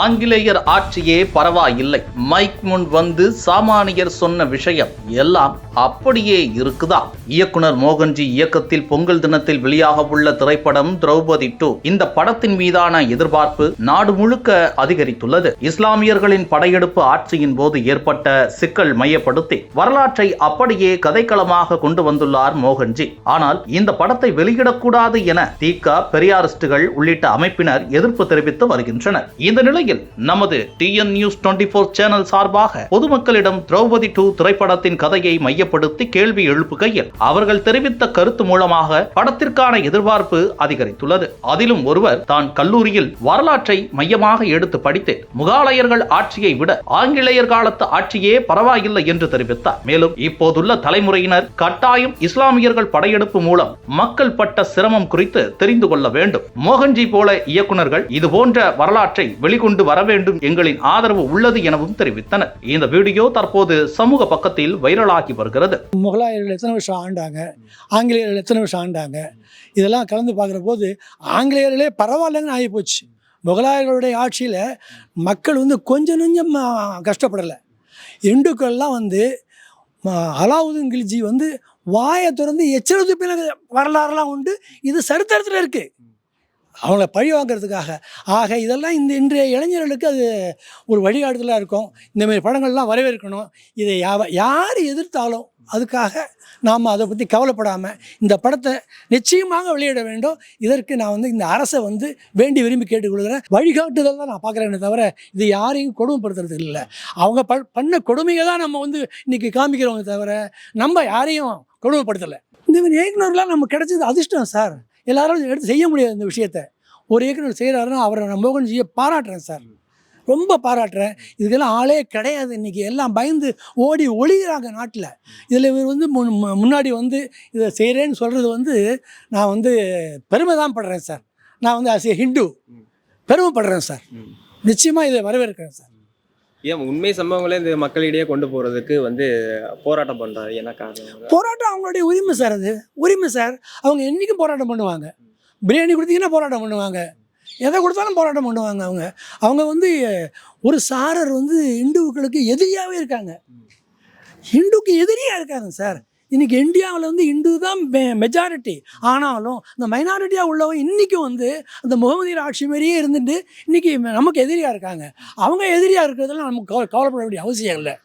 ஆங்கிலேயர் ஆட்சியே பரவாயில்லை. மைக் முன் வந்து சாமானியர் சொன்ன விஷயம் எல்லாம் அப்படியே இருக்குதா? இயக்குனர் மோகன்ஜி இயக்கத்தில் பொங்கல் தினத்தில் வெளியாக உள்ள திரைப்படம் திரௌபதி டூ. இந்த படத்தின் மீதான எதிர்பார்ப்பு நாடு முழுக்க அதிகரித்துள்ளது. இஸ்லாமியர்களின் படையெடுப்பு ஆட்சியின் போது ஏற்பட்ட சிக்கல் மையப்படுத்தி வரலாற்றை அப்படியே கதைக்களமாக கொண்டு வந்துள்ளார் மோகன்ஜி. ஆனால் இந்த படத்தை வெளியிடக்கூடாது என திக பெரியாரிஸ்டுகள் உள்ளிட்ட அமைப்பினர் எதிர்ப்பு தெரிவித்து வருகின்றனர். இந்த இந்நிலையில் நமது TN news twenty four channel சார்பாக பொதுமக்களிடம் திரௌபதி டூ திரைப்படத்தின் கதையை மையப்படுத்தி கேள்வி எழுப்புகையில் அவர்கள் தெரிவித்த கருத்து மூலமாக படத்திற்கான எதிர்பார்ப்பு அதிகரித்துள்ளது. அதிலும் ஒருவர் தான் கல்லூரியில் வரலாற்றை மையமாக எடுத்து படித்து முகாலயர்கள் ஆட்சியை விட ஆங்கிலேயர் காலத்து ஆட்சியே பரவாயில்லை என்று தெரிவித்தார். மேலும் இப்போதுள்ள தலைமுறையினர் கட்டாயம் இஸ்லாமியர்கள் படையெடுப்பு மூலம் மக்கள் பட்ட சிரமம் குறித்து தெரிந்து கொள்ள வேண்டும். மோகன்ஜி போல இயக்குனர்கள் இது போன்ற வரலாற்றை வெளிக்கொண்டு வர வேண்டும் எங்களின் ஆதரவு உள்ளது எனவும் தெரிவித்தனர். இந்த வீடியோ தற்போது சமூக பக்கத்தில் வைரலாகி வருகிறது. முகலாயர்கள் எத்தனை வருஷம் ஆண்டாங்க? ஆங்கிலேயர்கள் எத்தனை வருஷம் ஆண்டாங்க? இதெல்லாம் கலந்து பார்க்குற போது ஆங்கிலேயர்களே பரவாயில்லைன்னு ஆகி போச்சு முகலாயர்களுடைய ஆட்சியில் மக்கள் வந்து கொஞ்சம் நெஞ்சம் கஷ்டப்படலை. இந்துக்கள்லாம் வந்து ம, அலாவுதீன் கில்ஜி வந்து வாயை திறந்து எச்சரித்து பின்ன வரலாறுலாம் உண்டு. இது சரித்திரத்தில் இருக்குது அவங்கள பழி வாங்கிறதுக்காக. ஆக இதெல்லாம் இந்த இன்றைய இளைஞர்களுக்கு அது ஒரு வழிகாட்டுதலாக இருக்கும். இந்தமாரி படங்கள்லாம் வரவேற்கணும். இதை யாவ யார் எதிர்த்தாலும் அதுக்காக நாம் அதை பற்றி கவலைப்படாமல் இந்த படத்தை நிச்சயமாக வெளியிட வேண்டும். இதற்கு நான் வந்து இந்த அரசை வந்து வேண்டி விரும்பி கேட்டுக்கொள்கிறேன். வழிகாட்டுதல் தான் நான் பார்க்குறேனே தவிர இது யாரையும் கொடுமைப்படுத்துறது இல்லை. அவங்க ப பண்ண கொடுமையை தான் நம்ம வந்து இன்றைக்கி காமிக்கிறவங்க தவிர நம்ம யாரையும் கொடுமைப்படுத்தலை. இந்த மாதிரி இயக்குனர்லாம் நம்ம கிடைச்சது அதிர்ஷ்டம் சார். எல்லாரும் எடுத்து செய்ய முடியாது இந்த விஷயத்த. ஒரு இயக்குனர் செய்கிறாருன்னா அவரை நான் மோகன்ஜியை பாராட்டுறேன் சார். ரொம்ப பாராட்டுறேன். இதுக்கெல்லாம் ஆளே கிடையாது. இன்றைக்கி எல்லாம் பயந்து ஓடி ஒளிகிறாங்க நாட்டில். இதில் இவர் வந்து முன்- முன்னாடி வந்து இதை செய்கிறேன்னு சொல்கிறது வந்து நான் வந்து பெருமை தான் படுறேன் சார். நான் வந்து அஸ் ஹிந்து பெருமைப்படுறேன் சார். நிச்சயமாக இதை வரவேற்கிறேன் சார். ஏன் உண்மை சம்பவங்களே இந்த மக்களிடையே கொண்டு போகிறதுக்கு வந்து போராட்டம் பண்ணுறாரு என்ன காரணம்? போராட்டம் அவங்களுடைய உரிமை சார் அது. உரிமை சார். அவங்க என்றைக்கும் போராட்டம் பண்ணுவாங்க. பிரியாணி கொடுத்தீங்கன்னா போராட்டம் பண்ணுவாங்க. எதை கொடுத்தாலும் போராட்டம் பண்ணுவாங்க அவங்க. அவங்க வந்து ஒரு சாரர் வந்து இந்துக்களுக்கு எதிரியாகவே இருக்காங்க. இந்துக்கு எதிரியாக இருக்காங்க சார். இன்றைக்கி இந்தியாவில் வந்து இந்து தான் மெஜாரிட்டி ஆனாலும் இந்த மைனாரிட்டியாக உள்ளவங்க இன்றைக்கும் வந்து அந்த முகமதியர் ஆட்சி மாதிரியே இருந்துட்டு இன்றைக்கி நமக்கு எதிரியாக இருக்காங்க. அவங்க எதிரியாக இருக்கிறதெல்லாம் நமக்கு கவலை கவலைப்பட வேண்டிய அவசியம் இல்லை.